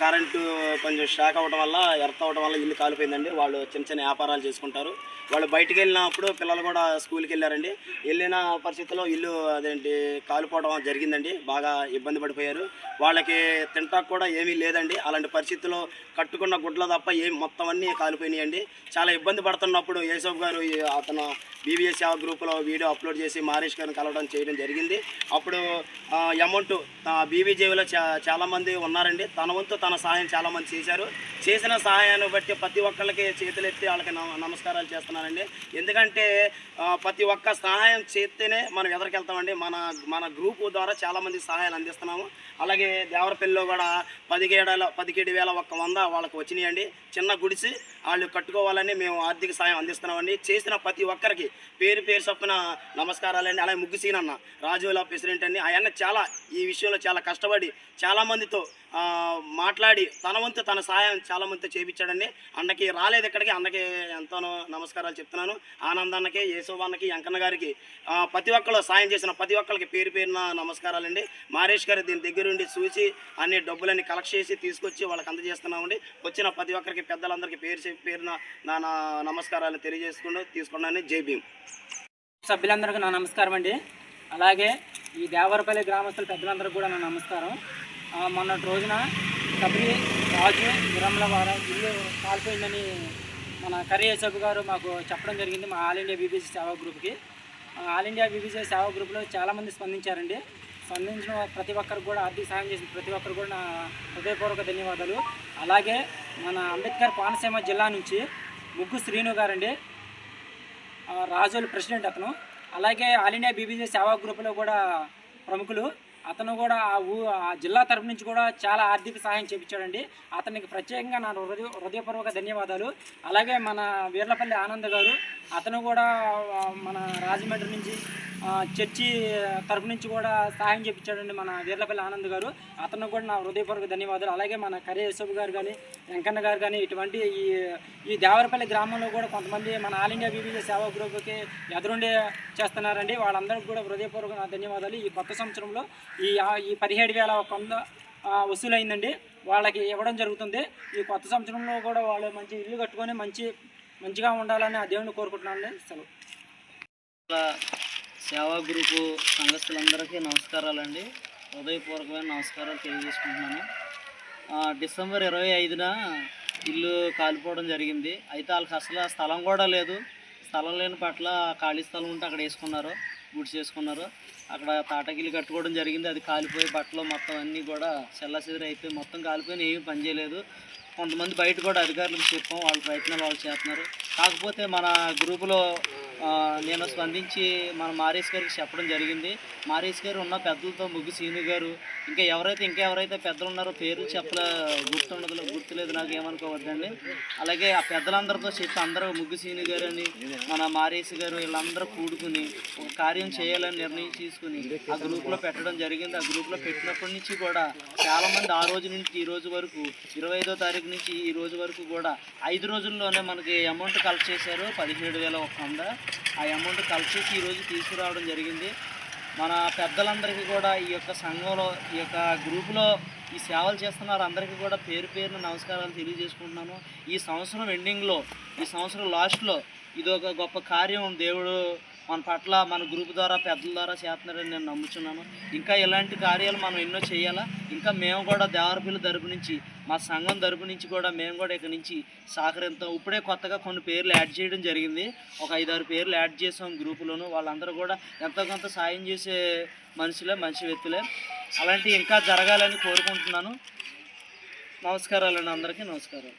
Current కొంచెం shock అవ్వడం వల్ల ఎర్త్ అవ్వడం వల్ల ఇల్లు కాలిపోయిందండి. వాళ్ళు చిన్న చిన్న వ్యాపారాలు చేసుకుంటారు. వాళ్ళు బయటికి వెళ్ళినప్పుడు పిల్లలు కూడా స్కూల్కి వెళ్ళారండి. వెళ్ళిన పరిస్థితుల్లో ఇల్లు అదేంటి కాలిపోవడం జరిగిందండి. బాగా ఇబ్బంది పడిపోయారు. వాళ్ళకి తింటాకు కూడా ఏమీ లేదండి. అలాంటి పరిస్థితుల్లో కట్టుకున్న గుడ్ల తప్ప ఏం మొత్తం అన్నీ కాలిపోయినాయండి. చాలా ఇబ్బంది పడుతున్నప్పుడు యేసఫ్ గారు అతను బీబీఎస్ సేవ గ్రూప్లో వీడియో అప్లోడ్ చేసి మహేష్ గారిని కలవడం చేయడం జరిగింది. అప్పుడు అమౌంట్ బీబీజేవిలో చా చాలామంది ఉన్నారండి. తన వంతు తన సహాయం చాలామంది చేశారు. చేసిన సహాయాన్ని బట్టి ప్రతి ఒక్కళ్ళకి చేతులెత్తి వాళ్ళకి నమ- నమస్కారాలు చేస్తున్నానండి. ఎందుకంటే ప్రతి ఒక్క సహాయం చేస్తేనే మనం ఎదరికెళ్తామండి మన మన గ్రూపు ద్వారా చాలామంది సహాయాలు అందిస్తున్నాము. అలాగే దేవరపల్లిలో కూడా పదిహేడు పదిహేడు వేల ఒక్క వంద వాళ్ళకి వచ్చినాయండి. చిన్న గుడిసి వాళ్ళు కట్టుకోవాలని మేము ఆర్థిక సాయం అందిస్తున్నామండి. చేసిన ప్రతి ఒక్కరికి పేరు పేరు చొప్పున నమస్కారాలండి. అలాగే ముగ్గుసీనన్న రాజుల ప్రెసిడెంట్ అని. ఆయన చాలా ఈ విషయంలో చాలా కష్టపడి చాలామందితో మాట్లాడి తన వంతు తన సహాయం చాలా మందితో చేయించాడండి అన్నకి రాలేదు ఇక్కడికి అన్నకి ఎంతోనో నమస్కారాలు చెప్తున్నాను. ఆనందన్నకి యేసోవన్నకి వెంకన్న గారికి ప్రతి ఒక్కరు సాయం చేసిన ప్రతి ఒక్కరికి పేరు పేరున నమస్కారాలండి. మారేష్ గారు దీని దగ్గరుండి చూసి అన్ని డబ్బులన్నీ కలెక్ట్ చేసి తీసుకొచ్చి వాళ్ళకి అందజేస్తున్నామండి. వచ్చిన ప్రతి ఒక్కరికి పెద్దలందరికీ పేరు చేసి పేరున నా నమస్కారాలు తెలియజేసుకుంటూ తీసుకున్నాను. జై భీమ్. సభ్యులందరికీ నా నమస్కారం అండి. అలాగే ఈ దేవరపల్లి గ్రామస్తుల పెద్దలందరికీ కూడా నా నమస్కారం. మొన్నటి రోజున కబరి రాజు విరమల వారం ఇల్లు కాలిపోయిందని మన కరీ సభ్యు గారు మాకు చెప్పడం జరిగింది మా ఆల్ ఇండియా బీబీసీ సేవా గ్రూప్కి. ఆల్ ఇండియా బీబీసీ సేవా గ్రూప్లో చాలామంది స్పందించారండి. స్పందించిన ప్రతి ఒక్కరికి కూడా ఆర్థిక సహాయం చేసిన ప్రతి ఒక్కరు కూడా నా హృదయపూర్వక ధన్యవాదాలు. అలాగే మన అంబేద్కర్ కోనసీమ జిల్లా నుంచి ముగ్గు శ్రీను గారండి రాజోలు ప్రెసిడెంట్ అతను. అలాగే ఆల్ ఇండియా బీబీసీ సేవా గ్రూపులో కూడా ప్రముఖులు. అతను కూడా ఆ ఊ ఆ జిల్లా తరపు నుంచి కూడా చాలా ఆర్థిక సహాయం చేపించాడండి. అతనికి ప్రత్యేకంగా నా హృదయ హృదయపూర్వక ధన్యవాదాలు. అలాగే మన వీర్లపల్లి ఆనంద్ గారు అతను కూడా మన రాజమండ్రి నుంచి చర్చి తరఫు నుంచి కూడా సహాయం చేపించాడండి మన వీర్లపల్లి ఆనంద్ గారు. అతను కూడా నా హృదయపూర్వక ధన్యవాదాలు. అలాగే మన కరే యశోబు గారు కానీ వెంకన్న గారు కానీ ఇటువంటి ఈ ఈ దేవరపల్లి గ్రామంలో కూడా కొంతమంది మన ఆల్ ఇండియా బీబీసీ సేవా గ్రూప్కి ఎదురుండి చేస్తున్నారండి. వాళ్ళందరికీ కూడా హృదయపూర్వక నా ధన్యవాదాలు. ఈ కొత్త సంవత్సరంలో ఈ ఈ పదిహేడు వేల ఒక వంద వసూలైందండి. వాళ్ళకి ఇవ్వడం జరుగుతుంది. ఈ కొత్త సంవత్సరంలో కూడా వాళ్ళు మంచి ఇల్లు కట్టుకొని మంచి మంచిగా ఉండాలని ఆ దేవుని కోరుకుంటున్నాను సెలవు. సేవా గ్రూపు సంఘస్థులందరికీ నమస్కారాలండి. హృదయపూర్వకమైన నమస్కారాలు తెలియజేసుకుంటున్నాను. డిసెంబర్ ఇరవై ఐదున ఇల్లు కాలిపోవడం జరిగింది. అయితే వాళ్ళకి అసలు స్థలం కూడా లేదు. స్థలం లేని పట్ల ఖాళీ స్థలం ఉంటే అక్కడ వేసుకున్నారు గుడిసి వేసుకున్నారు అక్కడ తాటకిల్లు కట్టుకోవడం జరిగింది. అది కాలిపోయి బట్టలు మొత్తం అన్నీ కూడా చెల్లసిదిరి అయిపోయి మొత్తం కాలిపోయిన ఏమీ పనిచేయలేదు కొంతమంది బయట కూడా అధికారులకు చెప్పాం వాళ్ళ ప్రయత్నాలు వాళ్ళు చేస్తున్నారు. కాకపోతే మన గ్రూపులో నేను స్పందించి మన మారేష్ గారికి చెప్పడం జరిగింది. మారేష్ గారు ఉన్న పెద్దలతో ముగ్గు సీను గారు ఇంకా ఎవరైతే ఇంకా ఎవరైతే పెద్దలు ఉన్నారో పేర్లు చెప్పలే గుర్తుండదు గుర్తులేదు నాకు ఏమనుకోవద్దండి. అలాగే ఆ పెద్దలందరితో చెప్పి అందరూ ముగ్గు సీను గారు అని మన మారేష్ గారు వీళ్ళందరూ కూడుకుని ఒక కార్యం చేయాలని నిర్ణయం తీసుకుని ఆ గ్రూప్లో పెట్టడం జరిగింది. ఆ గ్రూప్లో పెట్టినప్పటి నుంచి కూడా చాలామంది ఆ రోజు నుంచి ఈ రోజు వరకు ఇరవై ఐదో తారీఖు నుంచి ఈ రోజు వరకు కూడా ఐదు రోజుల్లోనే మనకి అమౌంట్ కలెక్ట్ చేశారు పదిహేడు వేల ఒక వంద. ఆ అమౌంట్ కలెక్ట్ చేసి ఈరోజు తీసుకురావడం జరిగింది. మన పెద్దలందరికీ కూడా ఈ యొక్క సంఘంలో ఈ యొక్క గ్రూపులో ఈ సేవలు చేస్తున్నారు అందరికీ కూడా పేరు పేరున నమస్కారాలు తెలియజేసుకుంటున్నాను. ఈ సంవత్సరం ఎండింగ్లో ఈ సంవత్సరం లాస్ట్లో ఇది ఒక గొప్ప కార్యం దేవుడు మన పట్ల మన గ్రూప్ ద్వారా పెద్దల ద్వారా చేస్తున్నారని నేను నమ్ముచున్నాను. ఇంకా ఇలాంటి కార్యాలు మనం ఎన్నో చేయాలా? ఇంకా మేము కూడా దేవరపల్లి తరపు నుంచి మా సంఘం తరపు నుంచి కూడా మేము కూడా ఇక్కడ నుంచి సహకరిస్తాం. ఇప్పుడే కొత్తగా కొన్ని పేర్లు యాడ్ చేయడం జరిగింది. ఒక ఐదారు పేర్లు యాడ్ చేసాం గ్రూపులోను. వాళ్ళందరూ కూడా ఎంతో కొంత సాయం చేసే మనుషులే మంచి వ్యక్తులే. అలాంటివి ఇంకా జరగాలని కోరుకుంటున్నాను. నమస్కారాలండి అందరికీ. నమస్కారాలు